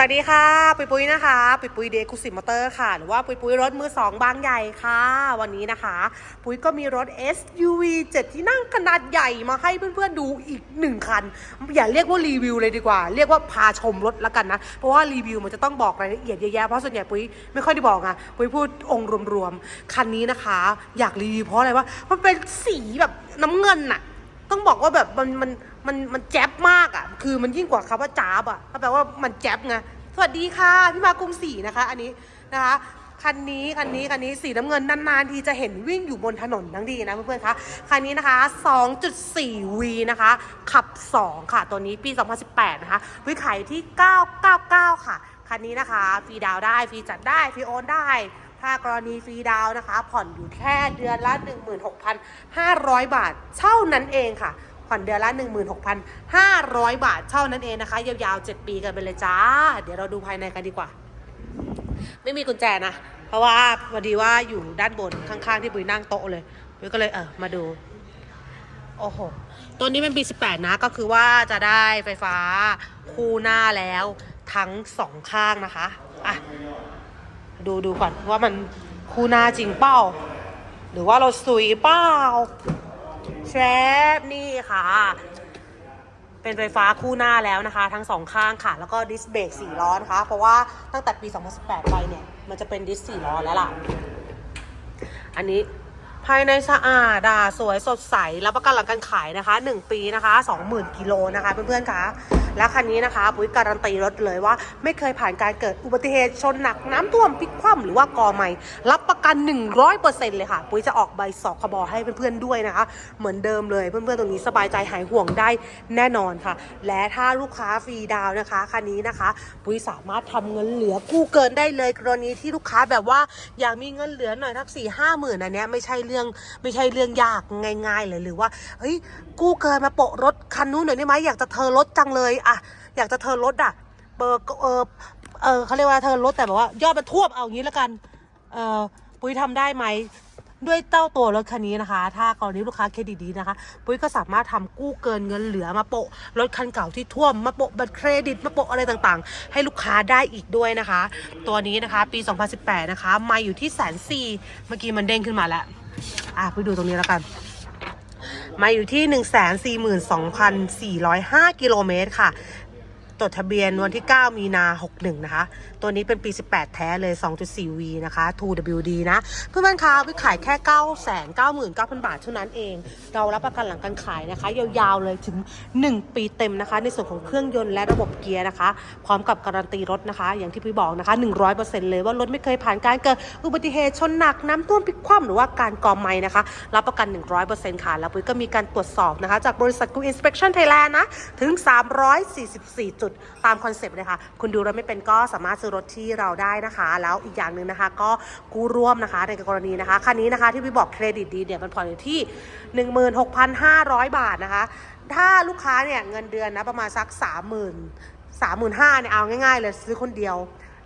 สวัสดีค่ะ ปุยปุยนะคะ ปุยปุยเดคุสิมอเตอร์ค่ะ หรือว่าปุยปุยรถมือสองบางใหญ่ค่ะ วันนี้นะคะ ปุยก็มีรถ SUV 7 ที่นั่งขนาดใหญ่มาให้เพื่อนๆดูอีกหนึ่งคัน อย่าเรียกว่ารีวิวเลยดีกว่า เรียกว่าพาชมรถละกันนะ เพราะว่ารีวิวมันจะต้องบอกรายละเอียดเยอะแยะเพราะส่วนใหญ่ปุยไม่ค่อยได้บอกอะปุยพูดองค์รวมๆคันนี้นะคะ อยากรีวิวเพราะอะไรว่ามันเป็นสีแบบน้ำเงินอะ ต้องบอกว่าแบบมันมันมันมันแจ๊บมากอะ คือมันยิ่งกว่าคำว่าจ้าบอะแปลว่ามันแจ๊บไงสวัสดีค่ะพี่มากรุงศรีนะคะ อันนี้นะคะคันนี้คันนี้คันนี้สีน้ำเงินนานๆทีจะเห็นวิ่งอยู่บนถนนทั้งดีนะเพื่อนๆคะคันนี้นะคะ 2.4V นะคะ ขับ 2 ค่ะ ตัวนี้ปี 2018 นะคะวิขายที่ 999 ค่ะ คันนี้นะคะฟรีดาวได้ฟรีจัดได้ฟรีโอนได้ ถ้ากรณีฟรีดาวนะคะ ผ่อนอยู่แค่เดือนละ 16,500 บาท เท่านั้นเองค่ะ ผ่อนเดือนละ 16,500 บาทเท่านั้นเองนะคะ ยาวๆ 7 ปีกันไปเลยจ้า เดี๋ยวเราดูภายในกันดีกว่า ไม่มีกุญแจนะ เพราะว่าพอดีว่าอยู่ด้านบนข้างๆ ที่ปุ้ยนั่งโต๊ะเลยปุ้ยก็เลยเออมาดู โอ้โห ตัวนี้เป็นปี 18 นะ ก็คือว่าจะได้ไฟฟ้าคู่หน้าแล้วทั้งสองข้างนะคะ อะ ดูดูก่อนว่ามันคู่หน้าจริงเป้า หรือว่าเราสุยเป้าแชบนี่ค่ะ เป็นไฟฟ้าคู่หน้าแล้วนะคะ ทั้งสองข้างค่ะ แล้วก็ดิสเบรกสี่ล้อนะคะ เพราะว่าตั้งแต่ปี 2018 ไปเนี่ย มันจะเป็นดิสสี่ล้อแล้วล่ะ อันนี้ภายในสะอาดอะสวยสดใส รับประกันหลังการขายนะคะ 1 ปีนะคะ 20,000 กิโลนะคะ เพื่อนๆค่ะ และคันนี้นะคะปุ้ยการันตีรถเลยว่า ไม่เคยผ่านการเกิดอุบัติเหตุชนหนักน้ำท่วมพลิกคว่ำหรือว่ากอใหม่ รับประกัน 100%เลยค่ะ ปุ้ยจะออกใบสคบให้เพื่อนๆด้วยนะคะ เหมือนเดิมเลยเพื่อนๆตรงนี้สบายใจหายห่วงได้แน่นอนค่ะ และถ้าลูกค้าฟรีดาวนะคะคันนี้นะคะ ปุ้ยสามารถทำเงินเหลือกู้เกินได้เลยกรณีที่ลูกค้าแบบว่าอยากมีเงินเหลือหน่อยทักสี่ห้าหมื่นอันเนี้ยไม่ใช่เรื่องไม่ใช่เรื่องยากง่าย ๆ เลยหรือว่าเฮ้ยกู้เกินมาโปะรถคันนู้นหน่อยได้ไหมอยากจะเธอรถจังเลยอะอยากจะเธอรถอะเบอร์เออเออเขาเรียกว่าเธอรถแต่แบบว่ายอดมันท่วมเอาย่างนี้แล้วกันเออปุ้ยทำได้ไหมด้วยเจ้าตัวรถคันนี้นะคะ ถ้ากรณีลูกค้าเครดิตดีนะคะ ปุ้ยก็สามารถทำกู้เกินเงินเหลือมาโปะรถคันเก่าที่ท่วมมาโปะบัตรเครดิตมาโปะอะไรต่างๆ ให้ลูกค้าได้อีกด้วยนะคะ ตัวนี้นะคะปี 2018 นะคะ มาอยู่ที่แสนสี่เมื่อกี้มันเด้งขึ้นมาแล้ว อะไปดูตรงนี้แล้วกัน มาอยู่ที่ 142,405 กิโลเมตรค่ะ จดทะเบียนวันที่ 9 มีนา 61 นะคะ ตัวนี้เป็นปี 18 แท้เลย 2.4V นะคะ 2WD นะ เพื่อนๆคะวิขายแค่ 999,000 บาทเท่านั้นเอง เรารับประกันหลังการขายนะคะ ยาวๆเลยถึง 1 ปีเต็มนะคะ ในส่วนของเครื่องยนต์และระบบเกียร์นะคะ พร้อมกับการันตีรถนะคะ อย่างที่พี่บอกนะคะ 100%เลยว่ารถไม่เคยผ่านการเกิดอุบัติเหตุชนหนักน้ำท่วมพลิกคว่ำหรือว่าการกอไม้นะคะ รับประกัน 100%ค่ะ แล้วปุ้ยก็มีการตรวจสอบนะคะ จากบริษัทกู Inspection Thailand นะ ถึง 344 จุดตามคอนเซปต์เลยค่ะ คุณดูรถไม่เป็นก็สามารถซื้อรถที่เราได้นะคะ แล้วอีกอย่างหนึ่งนะคะ ก็กู้ร่วมนะคะในกรณีนะคะคันนี้นะคะที่พี่บอกเครดิตดีเนี่ยมันผ่อนอยู่ที่ 16,500 บาทนะคะ ถ้าลูกค้าเนี่ยเงินเดือนนะประมาณสัก 30,000 35,000เนี่ยเอาง่ายๆเลยซื้อคนเดียว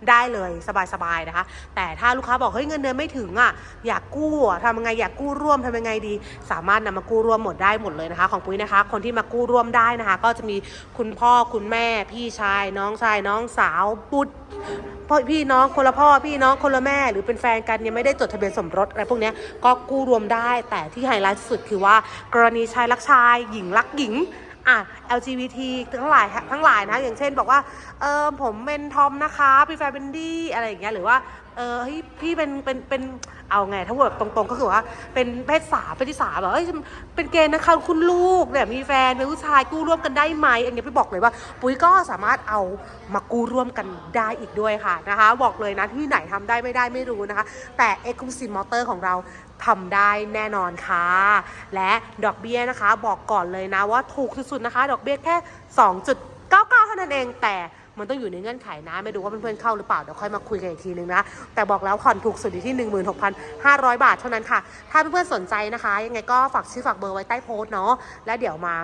ได้เลยสบายๆนะคะ แต่ถ้าลูกค้าบอกเฮ้ยเงินเดือนไม่ถึงอะอยากกู้อะทำยังไงอยากกู้ร่วมทำยังไงดี สามารถนำมากู้ร่วมหมดได้หมดเลยนะคะ ของปุ้ยนะคะ คนที่มากู้ร่วมได้นะคะ ก็จะมีคุณพ่อคุณแม่ พี่ชาย น้องชายน้องสาวบุตรพ่อพี่น้องคนละพ่อพี่น้องคนละแม่ หรือเป็นแฟนกันยังไม่ได้จดทะเบียนสมรสอะไรพวกนี้ก็กู้รวมได้ แต่ที่ไฮไลท์สุดคือว่า กรณีชายรักชาย หญิงรักหญิง อะ LGBT ทั้งหลายทั้งหลายนะ อย่างเช่นบอกว่า เออผมเป็นทอมนะคะ พี่แฟนเป็นดี้อะไรอย่างเงี้ย หรือว่าเออเฮ้ยพี่เป็นเป็นเป็นเอาไง ถ้าแบบตรงๆ ก็คือว่าเป็นเพศสามเพศที่สามแบบเอ้ยเป็นเกณฑ์นะคะคุณลูกเนี่ยมีแฟนเป็นผู้ชายกู้ร่วมกันได้ไหมอันนี้พี่บอกเลยว่า ปุ้ยก็สามารถเอามากู้ร่วมกันได้อีกด้วยค่ะนะคะ บอกเลยนะที่ไหนทำได้ไม่ได้ไม่รู้นะคะ แต่ e x c l u s i v e Motor ของเราทำได้แน่นอนค่ะ และดอกเบี้ยนะคะ บอกก่อนเลยนะว่าถูกสุดๆนะคะ ดอกเบี้ยแค่ 2.99เท่านั้นเองแต่ มันต้องอยู่ในเงื่อนไขนะไม่รู้ว่าเพื่อนๆเข้าหรือเปล่าเดี๋ยวค่อยมาคุยกันอีกทีนึงนะ แต่บอกแล้วผ่อนถูกสุดอยู่ที่ 16,500 บาทเท่านั้นค่ะ ถ้าเพื่อนๆสนใจนะคะ ยังไงก็ฝากชื่อฝากเบอร์ไว้ใต้โพสต์เนาะและเดี๋ยวมา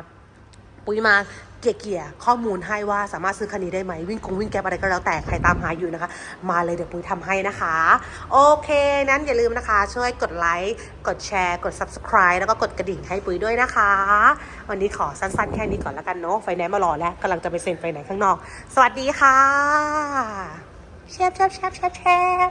ปุ้ยมาเกี่ยเกี่ยๆข้อมูลให้ว่าสามารถซื้อคันนี้ได้ไหมวิ่งกงวิ่งแก๊ปอะไรก็แล้วแต่ใครตามหาอยู่นะคะ มาเลยเดี๋ยวปุ้ยทำให้นะคะ โอเคนั้นอย่าลืมนะคะ ช่วยกดไลค์กดแชร์ กด subscribe แล้วก็กดกระดิ่งให้ปุ้ยด้วยนะคะ วันนี้ขอสั้นๆ แค่นี้ก่อนแล้วกันเนาะไฟแนนซ์มารอแล้วกำลังจะไปเซ็นไฟไหนซ์ข้างนอก สวัสดีค่ะแชบแชบแชบแชบแชบ